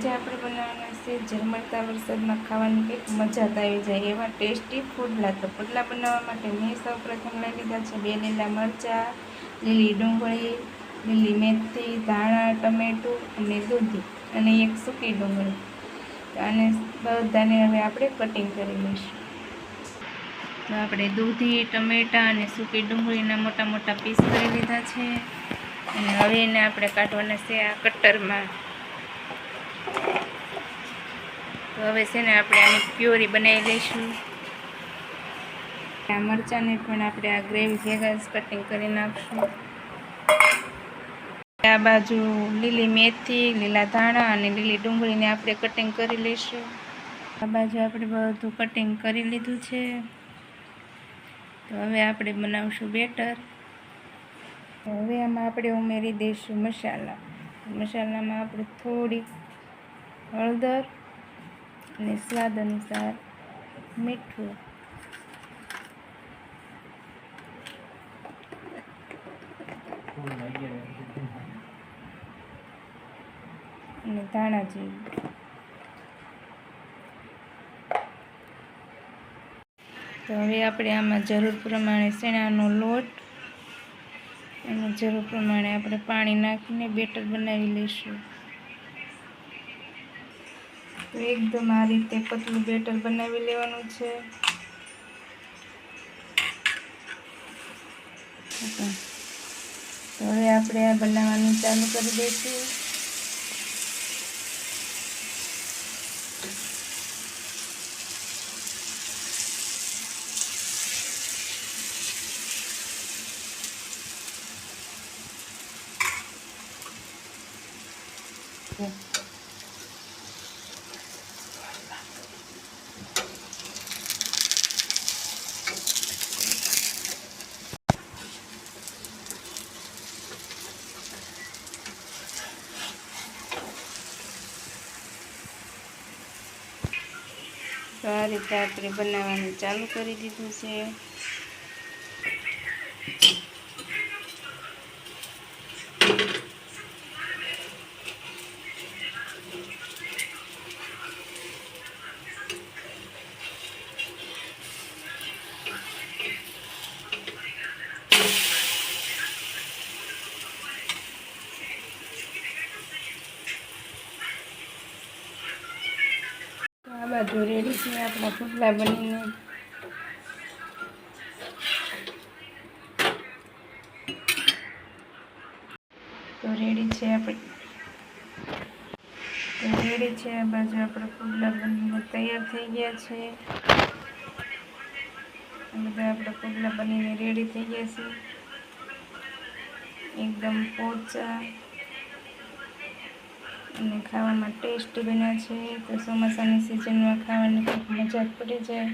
આજે આપણે બનાવવાના છે ઝરમરતા વરસાદમાં ખાવાની કંઈક મજા જ આવી જાય એવા ટેસ્ટી પુડલા તો પુડલા બનાવવા માટે મેં સૌ પ્રથમ લઈ લીધા છે બે લીલા મરચાં, લીલી ડુંગળી, લીલી મેથી, ધાણા, ટમેટું અને દૂધી અને એક સૂકી ડુંગળી. અને બધાને હવે આપણે કટિંગ કરી લઈશું. તો આપણે દૂધી, ટમેટાં અને સૂકી ડુંગળીના મોટા મોટા પીસ કરી લીધા છે. અને હવે એને આપણે કાઢવાના છે આ કટરમાં. તો હવે છે ને આપણે આની પ્યોરી બનાવી લઈશું. આ મરચાંને પણ આપણે આ ગ્રેવી ભેગા કટિંગ કરી નાખશું. આ બાજુ લીલી મેથી, લીલા ધાણા અને લીલી ડુંગળીને આપણે કટિંગ કરી લઈશું. આ બાજુ આપણે બધું કટિંગ કરી લીધું છે. તો હવે આપણે બનાવશું બેટર. હવે આમાં આપણે ઉમેરી દઈશું મસાલા. મસાલામાં આપણે થોડી હળદર અને સ્વાદ અનુસાર મીઠું. અને ધાણા જીરું. તો હવે આપણે આમાં જરૂર પ્રમાણે શેણાનો લોટ અને જરૂર પ્રમાણે આપણે પાણી નાખીને બેટર બનાવી લઈશું. તો એકદમ આ રીતે પતલું બેટર બનાવી લેવાનું છે. હવે આપણે આ બનાવવાનું ચાલુ કરી દઈશું. તો આ રીતે આપણે બનાવવાનું ચાલુ કરી દીધું છે. બાજુ રેડી છે, આપણા પુડલા બનીને. તો રેડી છે આપણે. તો રેડી છે, આ બાજુ આપણા પુડલા બનીને તૈયાર થઈ ગયા છે. બધા આપણા પુડલા બનીને રેડી થઈ ગયા છે. એકદમ પોચા. અને ખાવામાં ટેસ્ટી બને છે. તો ચોમાસાની સિઝનમાં ખાવાની ખૂબ મજા જ પડી જાય.